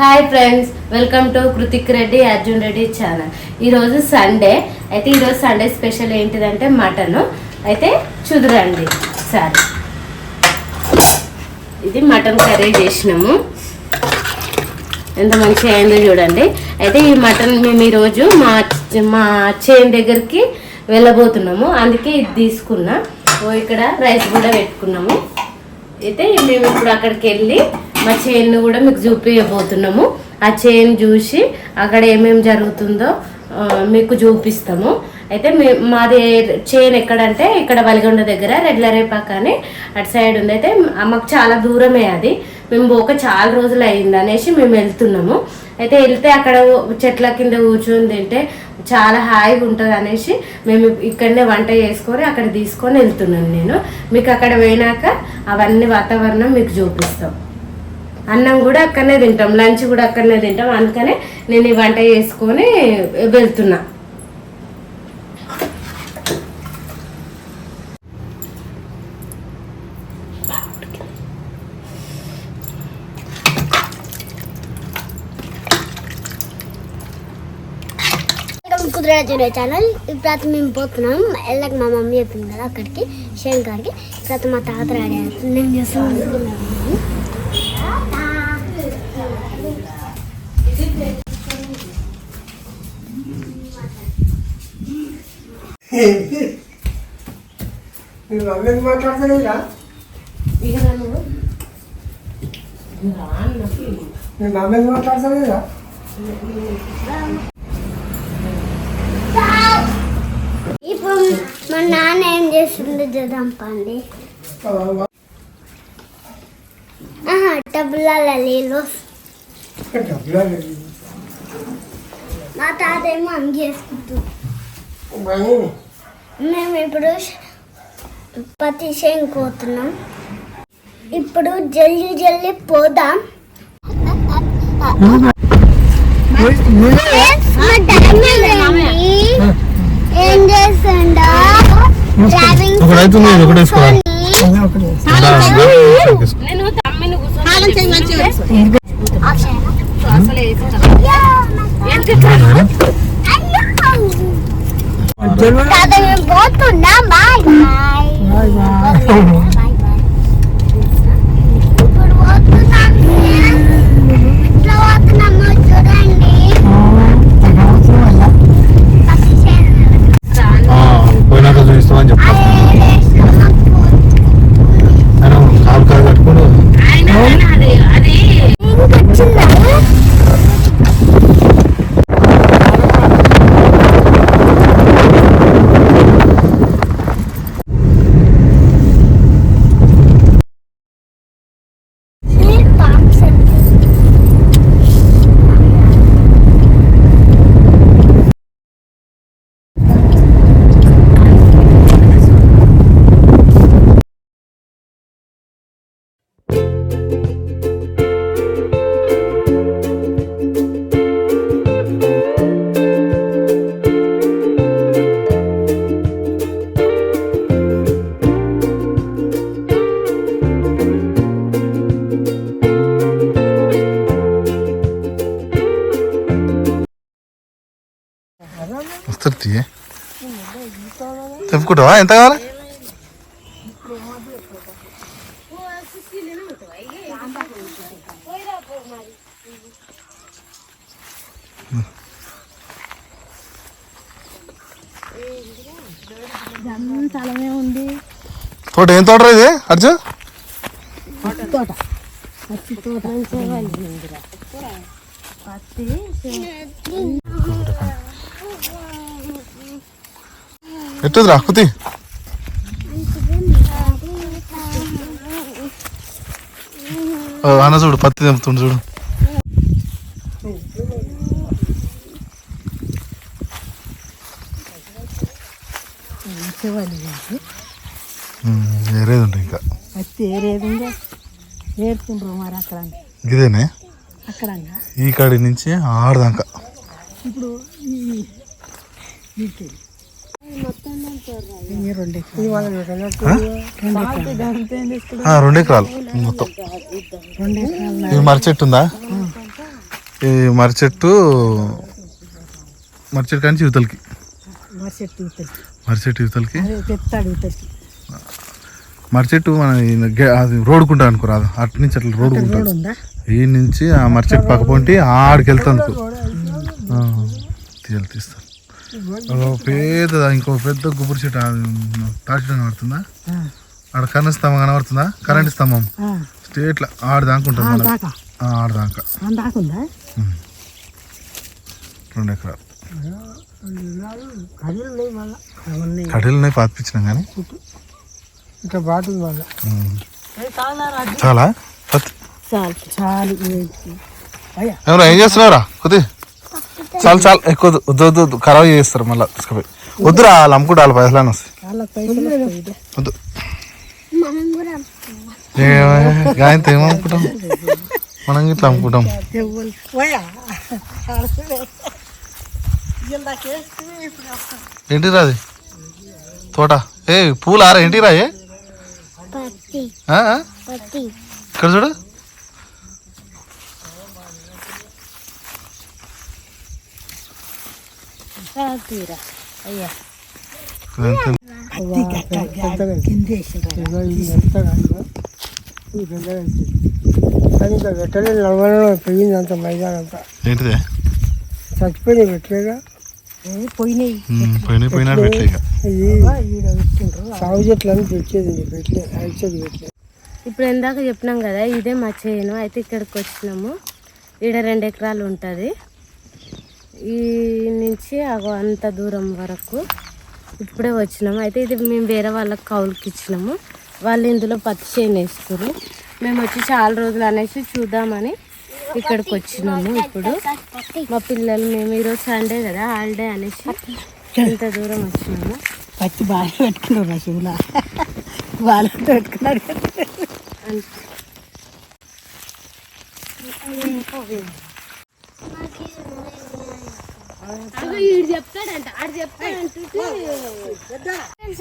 Hi friends welcome to Kruthik Reddy Arjun Reddy channel ఈరోజు Sunday అయితే ఈరోజు Sunday special ఏంటిదంటే మటను అయితే చూదురండి సార్. ఇది మటన్ కర్రీ చేసినాము. ఎంత మంచిగా అయిందో చూడండి. అయితే ఈ మటన్ మేము ఈరోజు మా మా చేన్ దగ్గరికి వెళ్ళబోతున్నాము. అందుకే ఇది తీసుకున్నా. ఓ ఇక్కడ రైస్ కూడా పెట్టుకున్నాము. అయితే మేము ఇప్పుడు అక్కడికి వెళ్ళి మా చైన్ కూడా మీకు చూపించబోతున్నాము ఆ చైన్ చూసి అక్కడ ఏమేమి జరుగుతుందో మీకు చూపిస్తాము. అయితే మీ మాది చైన్ ఎక్కడంటే ఇక్కడ వలిగొండ దగ్గర రెడ్లరేపాక అని అటు సైడ్ ఉంది. అయితే మాకు చాలా దూరమే అది. మేము పోక చాలా రోజులు అయింది అనేసి మేము వెళ్తున్నాము. అయితే వెళ్తే అక్కడ చెట్ల కింద కూర్చొని తింటే చాలా హాయిగా ఉంటుంది అనేసి మేము ఇక్కడనే వంట చేసుకొని అక్కడ తీసుకొని వెళ్తున్నాను నేను. మీకు అక్కడ పోయినాక అవన్నీ వాతావరణం మీకు చూపిస్తాం. అన్నం కూడా అక్కడనే తింటాం లంచ్ కూడా అక్కడనే తింటాం. అందుకనే నేను ఈ వంట చేసుకొని వెళ్తున్నా. కుదిరాజునే ఛానల్ ఇప్పుడు మేము పోతున్నాం వెళ్ళక మా మమ్మీ చెప్పింది కదా అక్కడికి శంకర్కి తర్వాత మా తాత రెడీ అవుతుంది నేను చేస్తాను మీ మమ్మీ మాట్లాడతలేదా ఇక నువ్వు రా అన్నప్పుడు మీ మమ్మీ మాట్లాడతలేదా ఇప్పుడు మా నాన్న ఏం చేస్తుంది చూద్దాం పండి. డబ్బులు మా తాత ఏమో అంగేసుకుంటుంది మరి మేము ఇప్పుడు పత్తి కోతున్నాం. ఇప్పుడు జల్లి జల్లి పోదాం. మా డాడీ. ఏం చేస్తుండో? డ్రైవింగ్ ఒకటి అవుతుంది, ఒకటి. కూర్చొని నేను తెప్పుకుంటావా ఎంత కావాలి? తోట ఏం తోట ఇది అర్జున్ ఎట్టుది రా కుతి అన్న చూడు పత్తి తెంపుతుండు చూడు ఉంటుంది ఇంకా పత్తి ఏరేదిందో ఏరుతుండ్రు మరి అక్కడ ఇదేనే అక్కడ ఈ కాడి నుంచి ఆడదాకా ఇప్పుడు రెండు ఎకరాలు మొత్తం. ఇది మర్రి చెట్టు ఉందా? ఈ మర్రి చెట్టు మర్రి చెట్టు కానీ యువతలకి. మరి చెట్టు ఇతరికి మర్రి చెట్టు యువతలకి. మర్రి చెట్టు మన అది రోడ్డుకుంటా అనుకోరాదు అటు నుంచి అట్లా రోడ్డుకుంటా రోడ్ ఉందా? ఈ నుంచి ఆ మర్రి చెట్టు పక్క పొంటి ఆడికి వెళ్తాను తీయాలి తీస్తాను. పెద్ద ఇంకో పెద్ద గుబురు చెట్టు తాటి కనబడుతుందా? ఆడ కరెంట్ స్తంభం కనబడుతుందా? కరెంట్ స్తంభం. స్టేట్లా ఆడ దాకుంటాం ఆ మనం దాకా. ఆడ దాకా ఆ దాకుందా రెండు ఎకరాలు. అవన్నీ కడీలున్నాయి పాతిపించినాం కానీ. ఇంకా బాటిల్. చాలా చాలు? చాలు ఎవరు ఏం చేస్తున్నారా కొద్ది. చాలు చాలు ఎక్కువ వద్దు వద్దు ఖరాబ్ చేస్తారు మళ్ళీ తీసుకుపోయి. వద్దురా వాళ్ళు అమ్ముకుంటే వాళ్ళ పైసలు వస్తాయి. వద్దు. గాయంతో ఏం అమ్ముకుంటాం? మనం ఇట్లా అమ్ముకుంటాం. ఎవ్వరు పోయా ఆడుతుడే ఇందాకేస్తే ఇప్పుడు వస్తాం. ఏంటి రాది తోట. ఏ పూలు ఆరా ఏంటి రాయే పత్తి. ఆ, ఆ? పత్తి. ఇక్కడ చూడు తీరా అయ్యా ఇదంతా కిందేసిండ్రు ఇది మెత్తగా ఇదిగో. ఇది పెద్దగా వచ్చింది. అంత మైదానం అంతా ఏంటిదే? చచ్చిపోయినాయి పెట్టలేగా పోయినాయి. పోయినాడు సాగు చెట్లు అని ఇప్పుడు ఇందాక చెప్పినాం కదా ఇదే మా చేను. అయితే ఇక్కడికి వచ్చినాము. ఈడ రెండు ఎకరాలు ఉంటుంది. ఈ నుంచి అగో అంత దూరం వరకు ఇప్పుడే వచ్చినాము. అయితే ఇది మేము వేరే వాళ్ళకి కౌలుకి ఇచ్చినాము. వాళ్ళు ఇందులో పత్తి చేను వేసుకురు మేము వచ్చి చాలా రోజులు అనేసి చూద్దామని ఇక్కడికి వచ్చినాము ఇప్పుడు. మా పిల్లలు మేము ఈరోజు సండే కదా హాలిడే అనేసి ఇంత దూరం వచ్చినాము. పచ్చి బాగా పెట్టుకున్నారు శివుల. వాళ్ళు పెట్టుకున్నారు. చెప్తాడంట ఆడు చెప్తాడంటే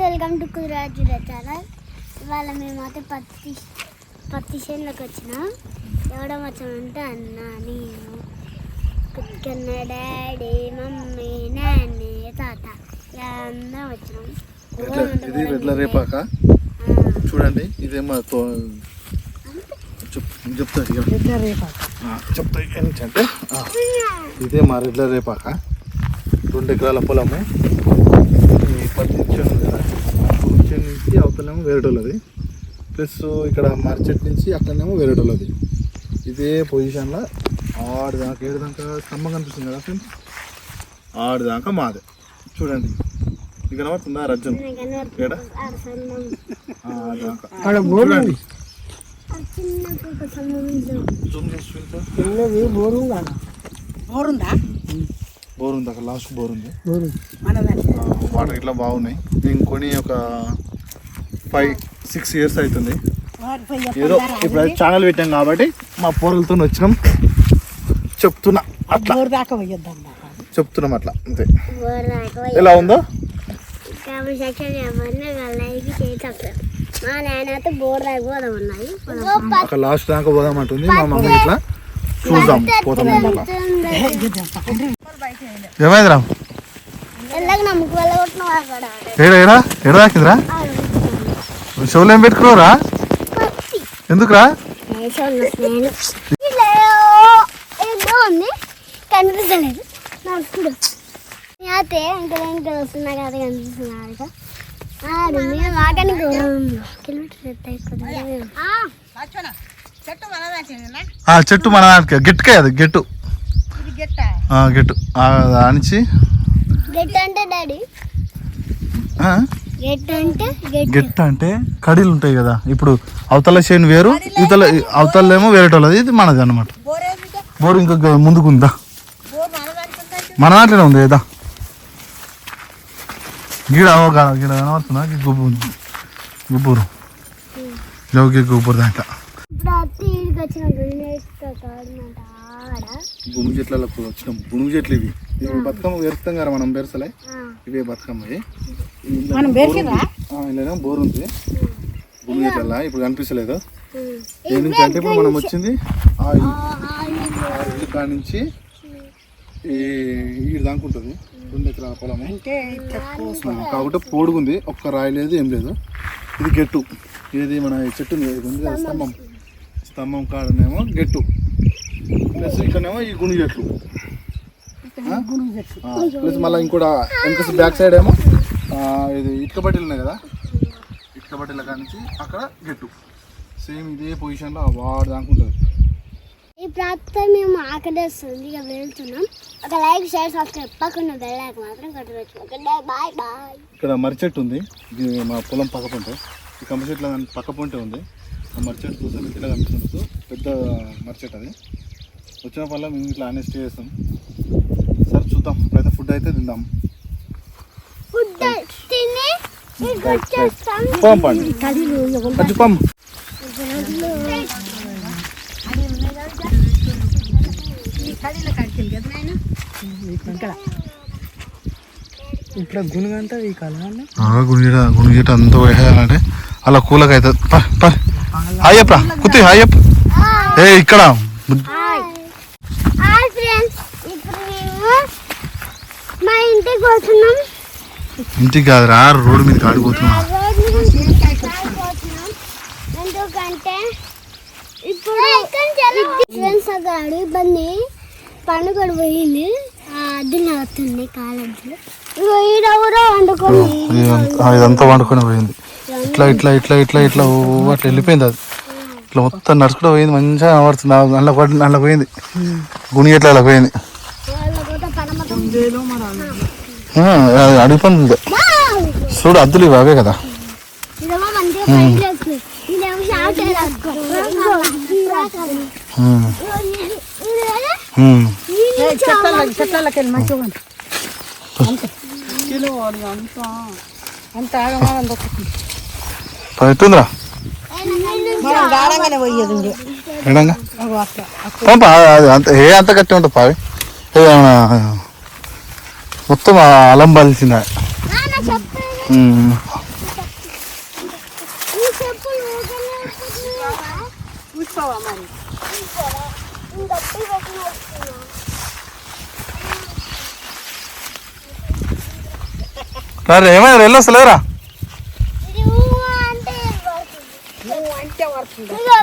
వెల్కమ్ టు కుదిరాజు ఛానల్ ఇవాళ మేమైతే పత్తి పత్తి చేనులోకి వచ్చినాం. ఎవడం వచ్చామంటే అన్న నేను. కుక్కన్న డాడీ మమ్మీ నాన్న తాత. ఇలా అందరం వచ్చినాం. ఇది రెడ్ల రేపాక? చూడండి ఇదేమో చెప్తా చెప్తా ఆ, ఇదే మా రెడ్ల రేపాక? రెండు ఎకరాల పొలము. ఈ పత్తి కదా ఇచ్చాను నుంచి అవతలేమో వేరేటోళ్ళది. ప్లస్ ఇక్కడ మార్చెట్ నుంచి అక్కడనేమో వేరేటోళ్ళది. ఇదే పొజిషన్లో ఆరు దాకా ఏడు దాకా స్తంభం కనిపిస్తుంది కదా ఫ్రెండ్స్ ఆరు దాకా మాదే. చూడండి. ఇది కనబడుతుందా రజ్జం ఏడా? ఆ, ఆరు దాకా. ఆడ బోరు ఉంది. చిన్న ఒక సంబంధం జూమ్ చేసి చూపించు. చిన్నది బోరు ఉంది? ఆడ. బోరుందా బోర్ ఉంది అక్కడ లాస్ట్ బోర్ ఉంది వాటర్ ఇట్లా బాగున్నాయి. నేను కొని ఒక ఫైవ్ సిక్స్ ఇయర్స్ అవుతుంది ఏదో ఇప్పుడు ఛానల్ పెట్టాం కాబట్టి మా పోరలతో వచ్చినాం. చెప్తున్నా అట్లా. చెప్తున్నాం అట్లా అంతే. ఎలా ఉందో? అయితే బోర్ దాకా పోదాం ఉన్నాయి అక్కడ లాస్ట్ దాకా పోదామంటుంది మా మమ్మీ ఇట్లా. చూద్దాం పోతాం ఏమైందిరా? ఏడా ఏడా? ఎడ దాకిందిరా? షోలు ఏం పెట్టుకున్నావురా? ఎందుకురా? కనిపించలేదు. అయితే ఇంకా ఇంకా వస్తున్నా కదా కనిపిస్తున్నా మాకని కిలోమీటర్ చెట్టు మనదాన్ని ఆ చెట్టు మన దానికి గెట్టుకే అది గెట్టు ఇది గెట్ట ఆ, గెట్టు ఆ, దానిచి గెట్ అంటే డాడీ. ఆ, గెట్ అంటే గెట్ గెట్ట. అంటే కడీలు ఉంటాయి కదా. ఇప్పుడు అవతల చేను వేరు ఇవతల అవతల ఏమో వేరేటోళ్ళది. ఇది మనది అనమాట బోరు ఇంకా ముందుకుందా? మన దాంట్లోనే ఉంది ఏదా? గీడ గీడ కనబడుతుందా? గీ గుబ్బు గుబ్బూరు జోగి గుబ్బూరు దాంట్లో. భూమి చెట్ల వచ్చినాం. భూమి చెట్లు ఇవి. ఇవి బతుకమ్మ పెరుస్తాం కదా మనం బెరసలే ఇవే బతుకమ్మ మనం బోరు? ఉంది. ఆ, ఇందులోనేమో బోర్ ఉంది. భూమి చెట్ల ఇప్పుడు కనిపిస్తలేదు. ఏ నుంచి అంటే ఇప్పుడు మనం వచ్చింది? ఆ ఇల్లు. కాడ నుంచి ఈ దాకా ఉంటుంది. రెండు ఎకరాల పొలము. కాబట్టి పోడుగుంది. ఒక్క రాయి లేదు ఏం లేదు. ఇది గెట్టు. ఇది మన చెట్టు ఉంది కదా స్తంభం. స్తంభం కాడనేమో గెట్టు. ప్లస్ ఇక్కడనేమో ఈ చెట్లు. మళ్ళీ ఇంకోటి వెనక బ్యాక్ సైడ్ ఏమో ఇది ఇటుక బట్టలు ఉన్నాయి కదా? ఇటుక బట్టల కాడ నుంచి అక్కడ గెట్టు. సేమ్ ఇదే పొజిషన్లో వాడు దాకా ఉంటుంది. ఈ ప్రాంతం మేము ఆకలిస్తుంది ఇక వెళ్తున్నాం. ఒక లైక్ షేర్ సబ్స్క్రైబ్ పక్కన వెళ్ళాక మాత్రం కట్టవచ్చు. Okay bye bye. ఇక్కడ మర్రి చెట్టు ఉంది. ఇది మా పొలం పక్క పొంటే ఈ కమ్మ చెట్ల పక్క పొంటే ఉంది. ఆ మర్రి చెట్టు చూస్తే మీకు ఇలా కనిపిస్తుంది. పెద్ద మర్రి చెట్టు అది. వచ్చిన వల్ల మేము ఇట్లా అన్నీ స్టే చేస్తాం. సరే చూద్దాం ఇప్పుడైతే ఫుడ్ అయితే తిందాం. ఫుడ్ తిని ఇక వచ్చేస్తాం. పోం పండి. ఖర్చు పం ఈ కడీల కాడికి కదా నాయన ఇక్కడ ఇప్పుడు కాలం గుణిగట గుణిగట అంతా వేయాలంటే అలా కూలకి అవుతుంది పా పా హాయ్ చెప్పరా కుత్తి హాయ్ చెప్పు ఏ ఇక్కడ హాయ్ హాయ్ ఫ్రెండ్స్ ఇప్పుడు మేము మా ఇంటికి వస్తున్నాం ఇంటికి కాదురా రోడ్డు మీద ఆడిపోతున్నా. ఆ రోడ్డు నుంచి పోతున్నాం ఎందుకంటే ఇప్పుడు ఫ్రెండ్స్ అక్కడ ఇబ్బంది. పండుగ పోయింది. అద్దెలు అవుతుంది కాలంలో. వండుకొని ఇదంతా వండుకొని పోయింది. ఇట్లా ఇట్లా ఇట్లా ఇట్లా ఇట్లా అట్లా వెళ్ళిపోయింది అది. ఇట్లా మొత్తం నడుచుకుంటూ పోయింది మంచిగా పడుతుంది అల్ల పడి అల్ల పోయింది. గుణి ఎట్లా అలా పోయింది. కూడా పడమటం ఆ, అది అడిగి పని ఉంది. చూడు అద్దులు ఇవి అవే కదా పంప అంత ఏ అంత కట్టి ఉంటుంది పావి. ఏ, ఆ, మొత్తం అలం. సరే ఏమైనా వెళ్ళొస్తలేరా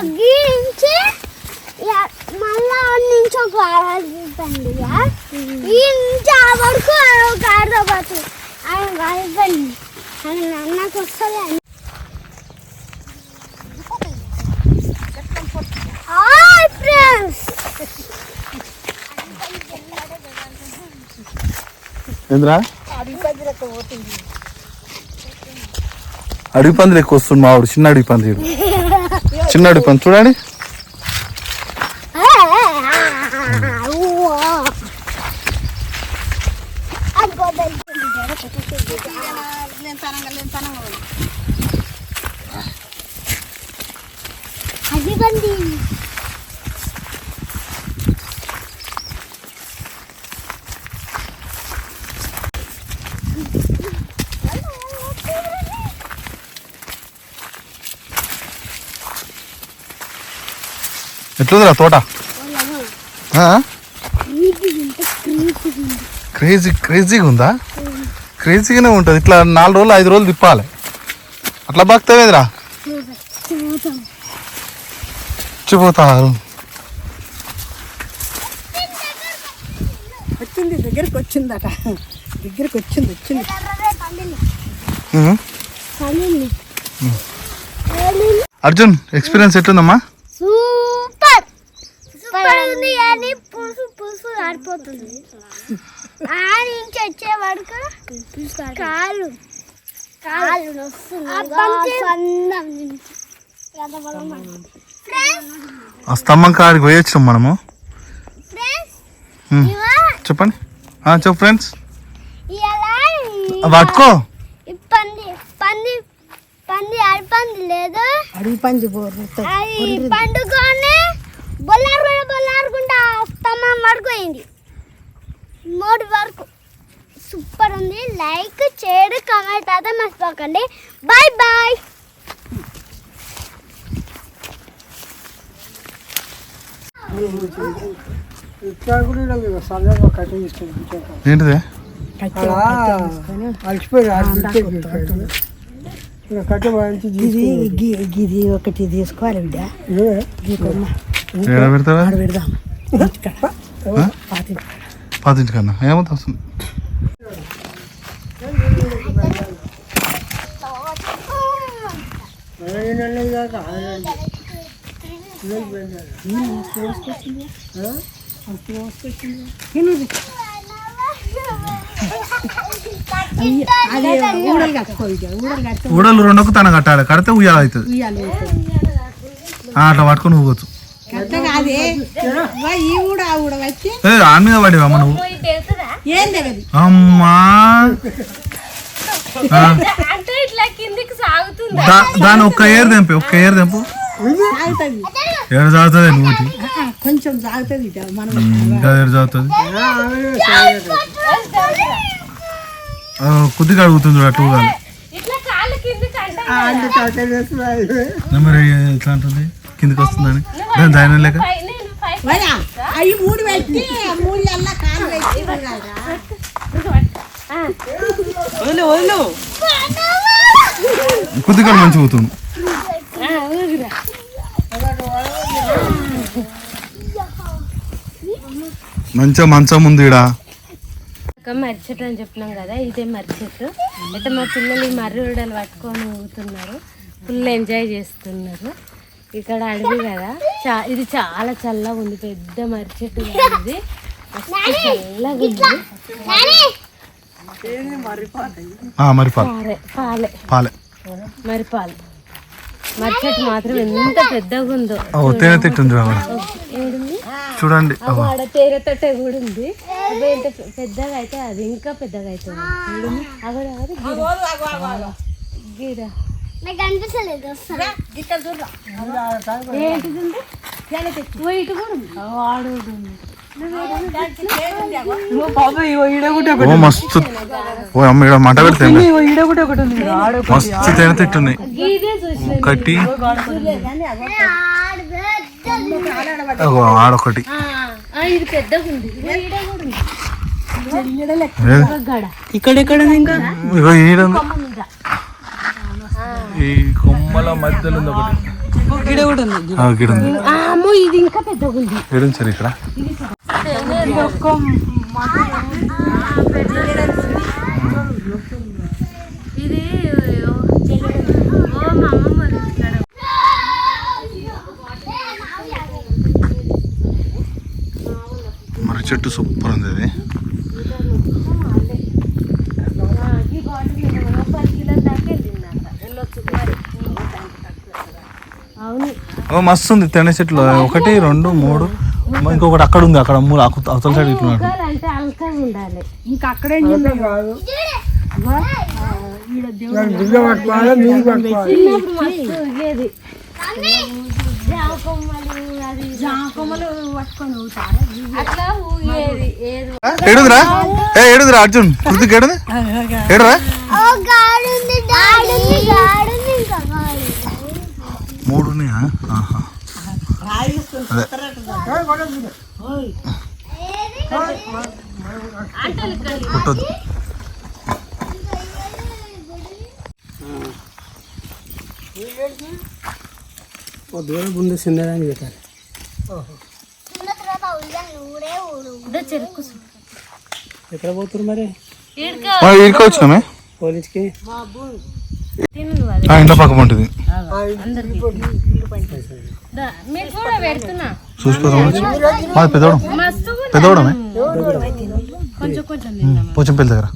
అంటే మళ్ళా నుంచి ఒక అయిపోయింది ఈ నుంచి ఆ వరకు ఒక అర్ధ ఆయన అయిపోయింది. ఆయన అన్నకు వస్తుంది అని అడవి పందులు ఎక్కువ వస్తుంది మా వాడు చిన్న అడవి పంది చిన్న అడవి పంది చూడండి అది బంది ఎట్లుందిరా తోట? క్రేజీ క్రేజీగా ఉందా? క్రేజీగానే ఉంటుంది. ఇట్లా నాలుగు రోజులు ఐదు రోజులు తిప్పాలి. అట్లా బాగుతావేదిరా ఇచ్చిపోతారు వచ్చింది దగ్గరికి వచ్చిందట. దగ్గరికి వచ్చింది వచ్చింది. ఉహు. అర్జున్ ఎక్స్పీరియన్స్ ఎట్లుందమ్మా? ఉంది కానీ పులుసు పులుసు ఆడిపోతుంది ఆ నుంచి వచ్చే వరకు కాలు కాలు ఆ స్తంభం కాడికి పోయొచ్చాం మనము. ఫ్రెండ్స్ ఉమ్. ఇవా చెప్పండి. ఆ, చెప్పు ఫ్రెండ్స్. పట్టుకో. పంది పంది పంది అడిపంది లేదు. పండుకొని బొల్లారు స్తంభం వరకు అయింది మూడు వరకు. సూపర్ ఉంది. లైక్ చేయడు కమెంట్ అయితే మర్చిపోకండి. బాయ్ బాయ్ ఏంటిదే? అలా అలసిపోయి ఒకటి తీసుకోవాలి బిడ్డ. కొమ్మ ఏడ పెడతావా ఆడ పెడదాం ఇంటికాడ. పాతి పదింటికన్నా ఏమవుతుంది వస్తుంది? ఊడలు కట్టుకో ఇక ఊడలు కట్టుకో ఊడలు రెండుకు తన కట్టాలి. కడితే ఉయ్యాల అవుతుంది అట్లా పట్టుకొని ఊగొచ్చు. కాదే? ఆన్ మీద అమ్మా. దాని ఒక్క ఏరు తెంపి ఒక్క ఏరు తెంపు. సాగుతుంది. ఏడు సాగుతుంది నువ్వు కొంచెం సాగుతుంది ఏడు సాగుతుంది. కొద్దిగా అడుగుతుంది చూడు అటు ఊగాలి ఇట్లా కాళ్ళు కిందికి అంటే మరి ఎట్లా అంటుంది? కిందికి వస్తుందని. దాని దాని లేక? అవి మూడు పెట్టి మూడు అల్ల కాలు పెట్టి ఊగాలిరా. వదిలు వదిలు. కొద్దిగా ఆ, ఊగిరా. మంచిగా మంచం ఉంది ఈడ. ఒక మర్రి చెట్టు అని చెప్పినాం కదా ఇదే మర్రి చెట్టు అయితే మా పిల్లలు ఈ మర్రి ఉడలు పట్టుకొని ఊగుతున్నారు. ఫుల్ ఎంజాయ్ చేస్తున్నారు. ఇక్కడ అడవి కదా. చా ఇది చాలా చల్లగా ఉంది. పెద్ద మర్రి చెట్టు కదా ఇది చల్లగా ఉంది. పాలు? పాలే. మరి పాలు. మర్రి చెట్టు మాత్రం ఎంత పెద్దగా ఉందో. చూడండి. కూడా ఉంది. ఎంత పెద్దగా అయితే అది ఇంకా పెద్దగా అవుతుంది గీరా. నాకు అనిపించలేదు కూడా ఉంది. ఓ మస్తు. ఓ అమ్మ ఇక్కడ మంట పెడితే మస్తు తేనె చూసిన ఒకటి. ఆడొకటి ఆ, ఆ, ఇది ఈ కొమ్మల మధ్యలో ఉంది ఒకటి. కూడా ఉంది ఉంది. అమ్మో ఇది ఇంకా పెద్దగా ఉంది సార్ ఇక్కడ? ఇది ఓ ఓ మా అమ్మమ్మ వాళ్ళ ఇంటికాడ. మరి చెట్టు సూపర్ ఉంది అది ఆ, ఈ బాటిల్ ఏమో పది కిలోల దాకా వెళ్ళిందంట వెళ్ళొచ్చు మరి. అవును ఓ మస్తు ఉంది తేనె చెట్లు. ఒకటి రెండు మూడు. ఇంకొకటి అక్కడ ఉంది అక్కడ మూడు అకు- అవతల సైడ్ ఇట్లా ఉంది. అంటే అల్కంగా ఉండాలి. ఇంకా అక్కడే కాదు. ఏడుదిరా? ఏ ఏడుదిరా అర్జున్? కృతిక్ ఏడుది? ఏడురా ఓ గాడుంది గాడుంది గాడుంది ఇంకా గాడు మూడు ఉన్నాయా ఓ దూరం ముందు చిన్నదాన్ని పెట్టాలి. ఎక్కడ పోతున్నారు మరి? పోలీస్కి? ఇంట్లో పక్క ఉంటుంది. దా, మీకు కూడా పెడుతున్నా. చూసిపోదాం మాది పెద్దోడం. పెద్దోడమే? కొంచెం కొంచెం తిందాం పోచంపల్లి దగ్గర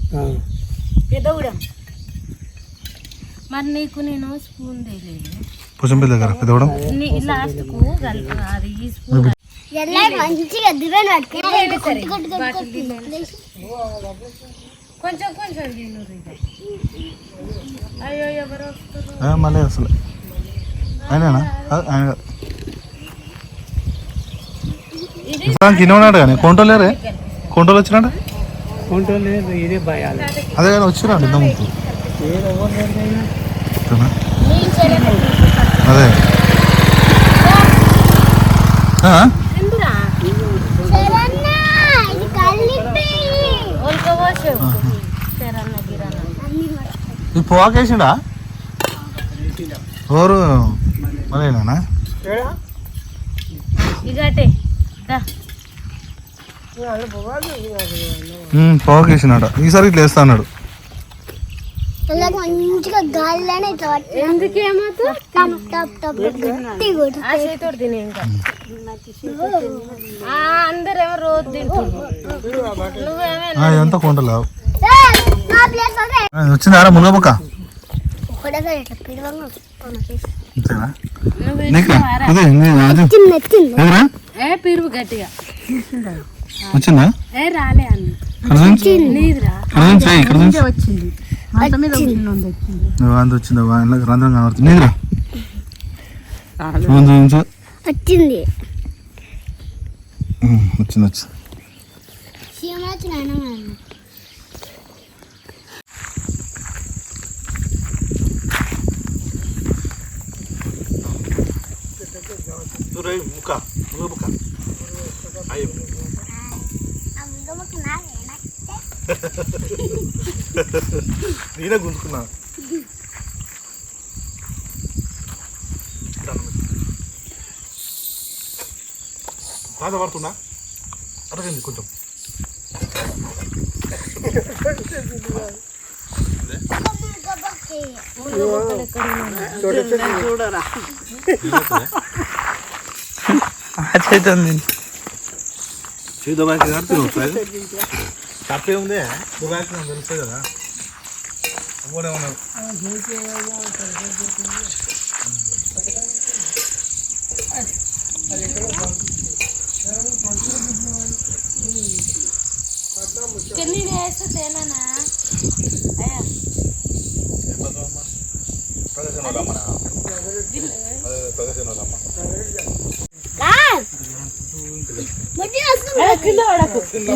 మరి నీకు నేను స్పూన్ తెలియదు పోచంపల్లి దగ్గర పెద్దోడం. నీ లాస్ట్కు కలిపి అది స్పూన్ మంచిగా దివ్యను పట్టుకుని కొట్టు కొట్టు కొట్టు కొంచెం కొంచెం తిను ఇక. అయ్యో ఎవరు వస్తారు ఏ, మళ్ళీ అసలు ఆయనేనా? ఆ, ఆయన కాదు. ఇస్తానికి ఇన్ని ఉన్నాడు కానీ కొంటోలు లేరే? కొంటోలు వచ్చినాడు? కొంటోళ్ళు ఇదే భయాలు. అదే కానీ వచ్చినాడు ఇంత ముందు అంతేనా? అదే ఆ? తిందురా శరణ్ ఈ పోకేసిండా ఎవరు మరేనా పోకేసినాడ ఈసారి ఇట్లా వేస్తా అన్నాడు. ఇదంతా కొండలేవు వచ్చిందారా వచ్చిందా అంత వచ్చిందా. రంధ్రం కనబడుతుంది. నీదిరా. వచ్చింది. ఉమ్, వచ్చింది వచ్చింది. ముక్క ఆ ముందు ముక్క నాదేనా? నేనే గుంజుకున్నా బాధ పడుతున్నా అడగండి కొంచెం చూడరా చేదో బ్యాగ్ కడుతున్నావు తప్పే ఉంది బ్యాగ్ తెలుస్తుంది కదా అవ్వడే ఉన్నాడు కింది వేస్తే తేనా రా. ముట్టి వస్తుంది.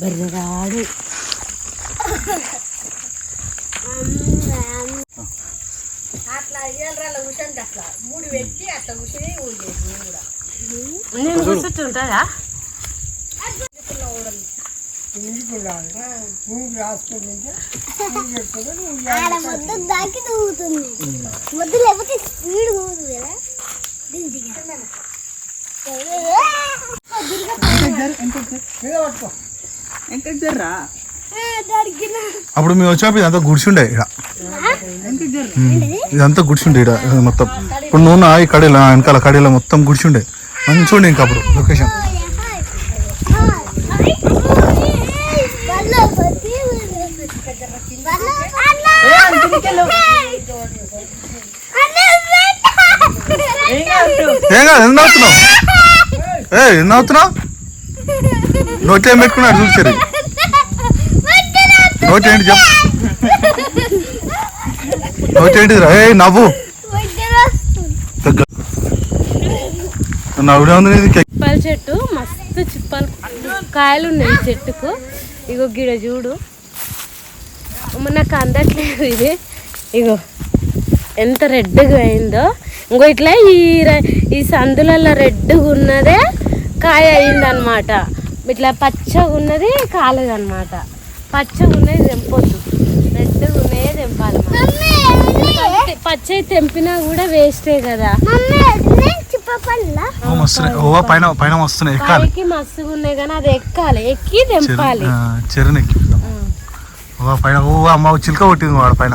బర్రగాడు అట్లా ఏళ్ళ కూర్చొని అట్లా మూడు పెట్టి అట్లా కూర్చొని ఊగేది నేను కూడా నేను కూర్చుంటుంటారా ఇంటికి ముందు రాసుకుంటుంటే ఆడ ముద్ద దాకి తూగుతుంది ముద్ద లేకపోతే స్పీడ్ తూగుతుంది కదా దించిగా. మీద పట్టుకో ఎంత జర్రా ఆ, దొరికిన. అప్పుడు మేము వచ్చినప్పుడు ఇదంతా గుడిచుండే ఇక్కడ ఇదంతా గుడిచుండే ఇక్కడ మొత్తం. ఇప్పుడు నూనె ఈ కడీల వెనకాల కడీల మొత్తం గుడిచుండే. మంచిగా ఉండే ఇంకా అప్పుడు లొకేషన్. ఏం కాదు. ఎందుకు నవ్వుతున్నావు? ఏ ఎందుకు నవ్వుతున్నావు? నోట్లో ఏం పెట్టుకున్నాడు చూసారు నోట్ ఏంటి చెప్పు. నోట్ ఏంటిదిరా ఏ నవ్వు. నవ్వుడే ఉంది నీది. చిప్పల చెట్టు మస్తు చిప్పలు కాయలు ఉన్నాయి చెట్టుకు. ఇగో గిడ చూడు. నాకు అందట్లేదు ఇది. ఇగో ఎంత రెడ్గా అయిందో. ఇంకో ఇట్లా ఈ ఈ సందులలో రెడ్గా ఉన్నదే కాయ అయిందనమాట ఇట్లా పచ్చగా ఉన్నది కాలేదన్నమాట. పచ్చగా ఉన్నది తెంపొద్దు. రెడ్గా ఉన్నదే తెంపాలి మనం. పచ్చవి తెంపినా కూడా వేస్టే కదా. పైన పైన వస్తున్నాయి పైకి మస్తుగా ఉన్నాయి కానీ అది ఎక్కాలి. ఎక్కి తెంపాలి. ఆ, చెరువుని ఎక్కి పైన ఓ అమ్మ చిలుక కొట్టింది వాడు పైన.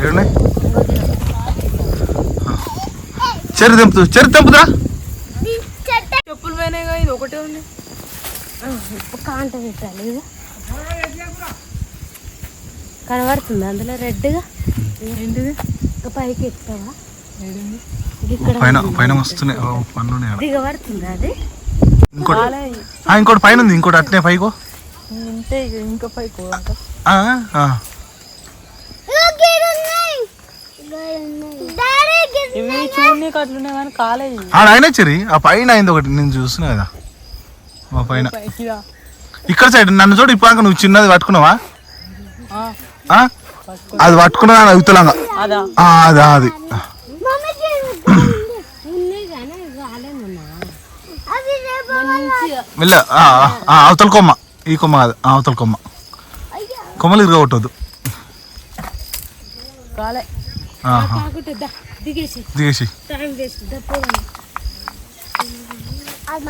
ఏడున్నాయి? చెరు తెంపుతు చెరు తెంపుదా చెప్పులు ఇది ఒకటే ఉంది కాంట పెట్టాలి. కనబడుతుంది అందులో రెడ్గా? ఏంటిది? ఇంకా పైకి పైన పైన వస్తున్నాయి. పనులు. దిగబడుతుంది అది? ఇంకోటి. పైన ఉంది. ఇంకోటి అట్నే పైకో. ఇంతే ఇక ఇంకా పై కూరంట ఆ, ఆ. ఇవి చూడనీకి అట్లున్నాయి కానీ కాలేదు. ఆడ ఆయన చెరి. ఆ పైన అయింది ఒకటి నేను చూస్తున్నా కదా. ఆ పైన. ఇక్కడ సైడ్ నన్ను చూడు ఇప్పుడు నువ్వు చిన్నది పట్టుకున్నావా? ఆ, ఆ? అది పట్టుకున్నా అవుతలంగా. అదా. అదా వెళ్ళ అవతల కొమ్మ. ఈ కొమ్మ కాదు అవతల కొమ్మ. కొమ్మలు ఇరగొట్టద్దు. కాలే. దిగేసి. టైం వేస్ట్ అది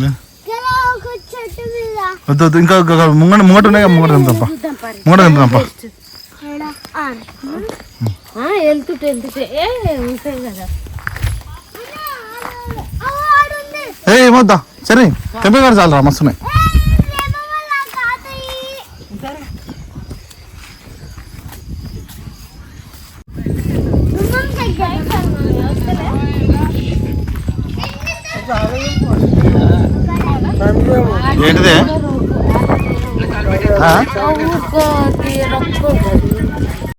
నేను వద్దు వద్దు ఇంకా ముంగట ముంగట ఉన్నాయి ముంగట తింటాంపా ముంగట తింటాంపా. వెళ్తుంటే వెళ్తుంటే ఏ ఉంటాయి కదా. ఏ ఏమొద్దా? సరే తెంపే కాదు చాలరా మస్తున్నాయి ఏ, రేపు వల్ల తాతయ్య. నువ్వు దగ్గర ఏంటిదే ఆ? ఊరుకో, తీరొక్క ఉంటుంది.